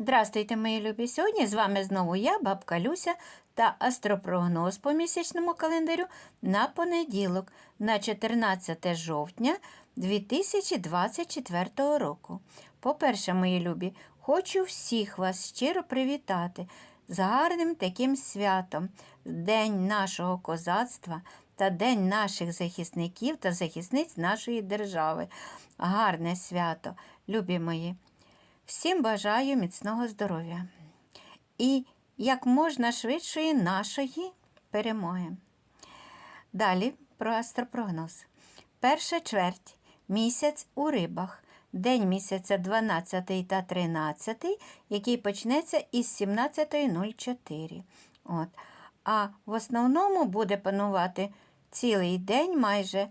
Здрастуйте, мої любі! Сьогодні з вами знову я, бабка Люся, та астропрогноз по місячному календарю на понеділок, на 14 жовтня 2024 року. По-перше, мої любі, хочу всіх вас щиро привітати з гарним таким святом, День нашого козацтва та День наших захисників та захисниць нашої держави. Гарне свято, любі мої! Всім бажаю міцного здоров'я і як можна швидшої нашої перемоги. Далі про астропрогноз. Перша чверть місяць у рибах. День місяця 12 та 13, який почнеться із 17.04. От. А в основному буде панувати цілий день, майже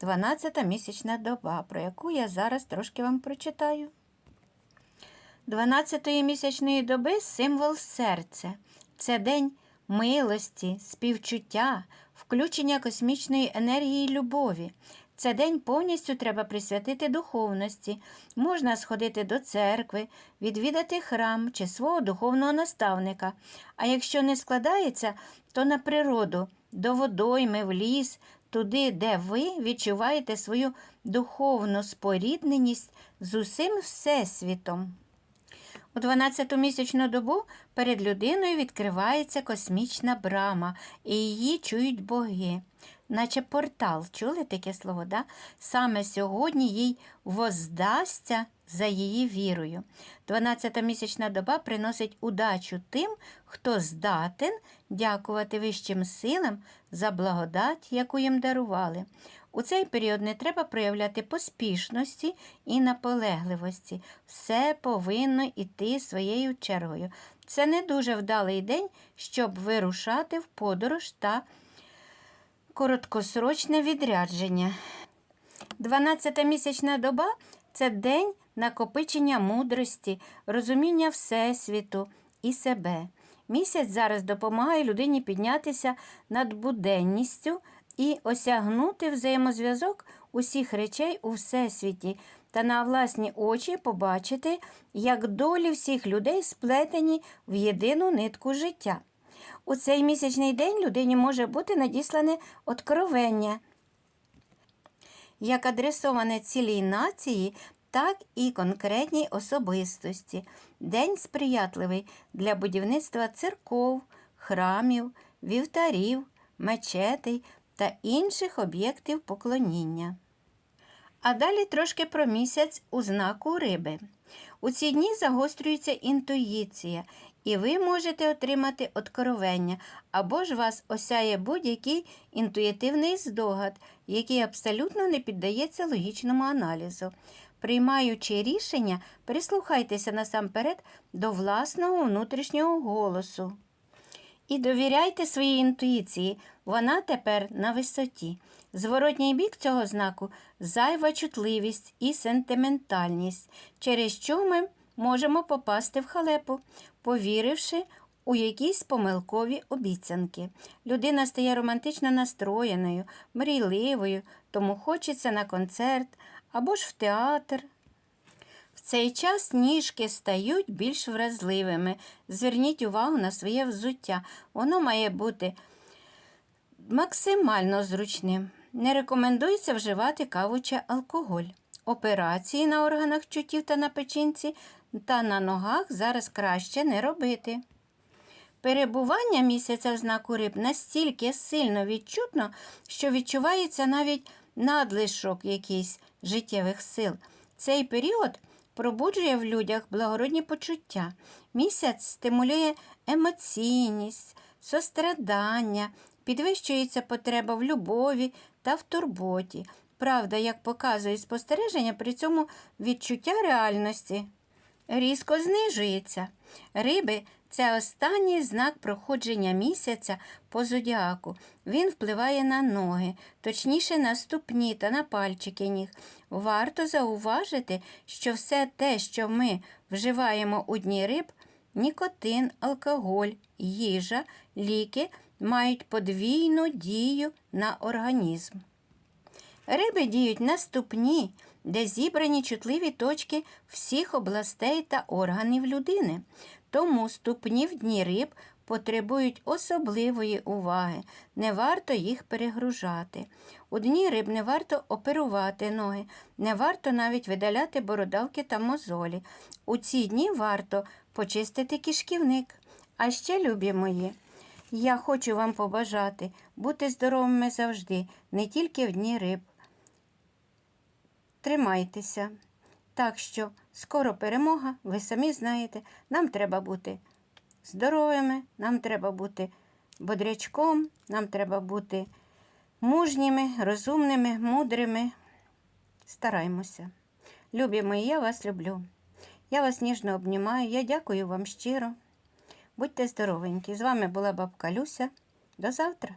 12 місячна доба, про яку я зараз трошки вам прочитаю. 12-ї місячної доби символ серця. Це день милості, співчуття, включення космічної енергії любові. Це день повністю треба присвятити духовності. Можна сходити до церкви, відвідати храм чи свого духовного наставника. А якщо не складається, то на природу, до водойми, в ліс, туди, де ви відчуваєте свою духовну спорідненість з усім Всесвітом. У 12-ту місячну добу перед людиною відкривається космічна брама, і її чують боги, наче портал. Чули таке слово? да? Саме сьогодні їй воздасться за її вірою. 12-та місячна доба приносить удачу тим, хто здатен дякувати вищим силам за благодать, яку їм дарували. У цей період не треба проявляти поспішності і наполегливості. Все повинно йти своєю чергою. Це не дуже вдалий день, щоб вирушати в подорож та короткосрочне відрядження. 12-та місячна доба це день накопичення мудрості, розуміння Всесвіту і себе. Місяць зараз допомагає людині піднятися над буденністю і осягнути взаємозв'язок усіх речей у Всесвіті та на власні очі побачити, як долі всіх людей сплетені в єдину нитку життя. У цей місячний день людині може бути надіслане откровення, як адресоване цілій нації, так і конкретній особистості. День сприятливий для будівництва церков, храмів, вівтарів, мечетей та інших об'єктів поклоніння. А далі трошки про місяць у знаку риби. У ці дні загострюється інтуїція, і ви можете отримати откровення, або ж вас осяє будь-який інтуїтивний здогад, який абсолютно не піддається логічному аналізу. Приймаючи рішення, прислухайтеся насамперед до власного внутрішнього голосу. І довіряйте своїй інтуїції, вона тепер на висоті. Зворотній бік цього знаку зайва чутливість і сентиментальність, через що ми можемо попасти в халепу, повіривши у якісь помилкові обіцянки. Людина стає романтично настроєною, мрійливою, тому хочеться на концерт або ж в театр. В цей час ніжки стають більш вразливими. Зверніть увагу на своє взуття. Воно має бути максимально зручним. Не рекомендується вживати каву чи алкоголь. Операції на органах чуттів та на печінці та на ногах зараз краще не робити. Перебування місяця в знаку риб настільки сильно відчутно, що відчувається навіть надлишок якийсь життєвих сил. Цей період пробуджує в людях благородні почуття. Місяць стимулює емоційність, сострадання, підвищується потреба в любові та в турботі. Правда, як показує спостереження, при цьому відчуття реальності різко знижується. Риби це останній знак проходження місяця по зодіаку. Він впливає на ноги, точніше на ступні та на пальчики ніг. Варто зауважити, що все те, що ми вживаємо у дні риб, нікотин, алкоголь, їжа, ліки мають подвійну дію на організм. Риби діють на ступні, де зібрані чутливі точки всіх областей та органів людини. Тому ступні в дні риб потребують особливої уваги. Не варто їх перегружати. У дні риб не варто оперувати ноги, не варто навіть видаляти бородавки та мозолі. У ці дні варто почистити кишківник. А ще, любі мої, я хочу вам побажати бути здоровими завжди, не тільки в дні риб. Тримайтеся. Так що скоро перемога, ви самі знаєте, нам треба бути здоровими, нам треба бути бодрячком, нам треба бути мужніми, розумними, мудрими. Стараймося. Любі мої, я вас люблю. Я вас ніжно обнімаю. Я дякую вам щиро. Будьте здоровенькі. З вами була бабка Люся. До завтра.